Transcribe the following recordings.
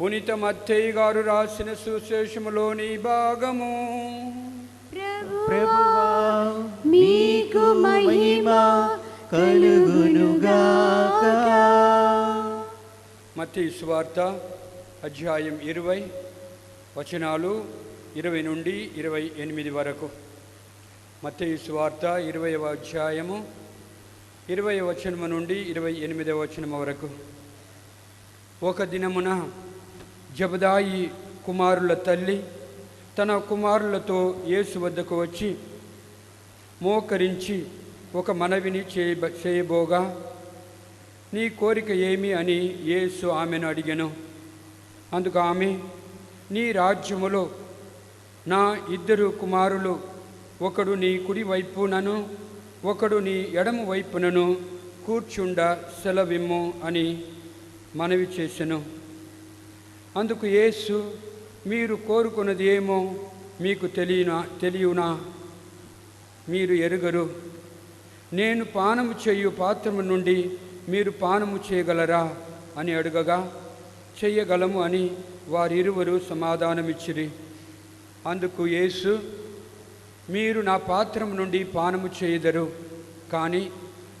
పునీత మత్తయ్య గారు రాసిన సుశేషములోని భాగము. ప్రభువా మీకు మహిమ కలుగునుగాక. మత్తయి సువార్త అధ్యాయం ఇరవై వచనాలు ఇరవై నుండి ఇరవై ఎనిమిది వరకు. మత్తయి సువార్త ఇరవైవ అధ్యాయము ఇరవై వచనము నుండి ఇరవై ఎనిమిదవ వచనము వరకు. ఒక దినమున జబదాయి కుమారుల తల్లి తన కుమారులతో యేసు వద్దకు వచ్చి మోకరించి ఒక మనవిని చేయబ చేయబోగా నీ కోరిక ఏమి అని యేసు ఆమెను అడిగాను. అందుకు ఆమె నీ రాజ్యములో నా ఇద్దరు కుమారులు ఒకడు నీ కుడి వైపునను ఒకడు నీ ఎడమ వైపునను కూర్చుండ సెలవిమ్ము అని మనవి చేశాను అందుకు యేసు మీరు కోరుకున్నది ఏమో మీకు తెలియనా తెలియనా? మీరు ఎరుగరు. నేను పానము చేయు పాత్రము నుండి మీరు పానము చేయగలరా? అని అడగగా చెయ్యగలము అని వారిరువురు సమాధానమిచ్చిరి. అందుకు యేసు మీరు నా పాత్రం నుండి పానము చేయదరు. కానీ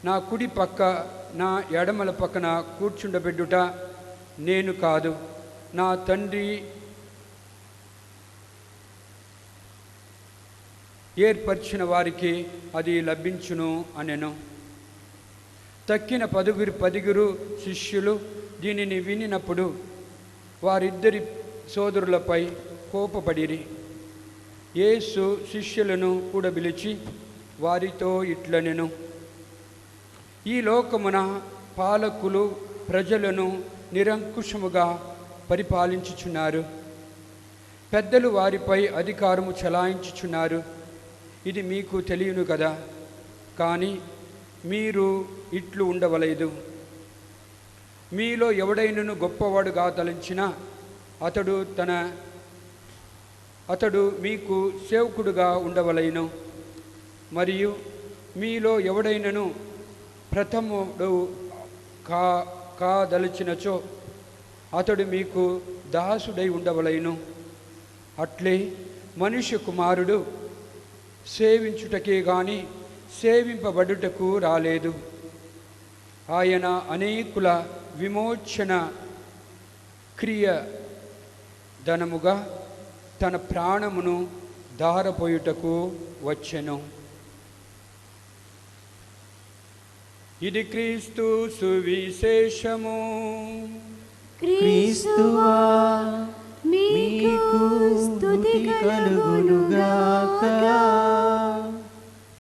నా కుడి పక్క నా ఎడమల పక్కన కూర్చుండబెడ్డుట నేను కాదు. నా తండ్రి ఏర్పరిచిన వారికి అది లభించును అనెను. తక్కిన పదుగురు పదిగురు శిష్యులు దీనిని వినినప్పుడు వారిద్దరి సోదరులపై కోపపడిరి. యేసు శిష్యులను కూడా పిలిచి వారితో ఇట్లనెను. ఈ లోకమున పాలకులు ప్రజలను నిరంకుశముగా పరిపాలించుచున్నారు. పెద్దలు వారిపై అధికారము చలాయించుచున్నారు. ఇది మీకు తెలియను కదా కానీ మీరు ఇట్లు ఉండవలేదు. మీలో ఎవడైనను గొప్పవాడుగా తలంచినా అతడు తన అతడు మీకు సేవకుడుగా ఉండవలేను. మరియు మీలో ఎవడైనను ప్రథముడు కా కాదలిచినచో అతడు మీకు దాసుడై ఉండవలెను. అట్లే మనుష్య కుమారుడు సేవించుటకే గాని సేవింపబడుటకు రాలేదు. ఆయన అనేకుల విమోచన క్రియ ధనముగా తన ప్రాణమును దారపోయుటకు వచ్చెను. ఇది క్రీస్తు సువిశేషము. క్రీస్తువా మీకు స్తుతి కలుగునుగాక.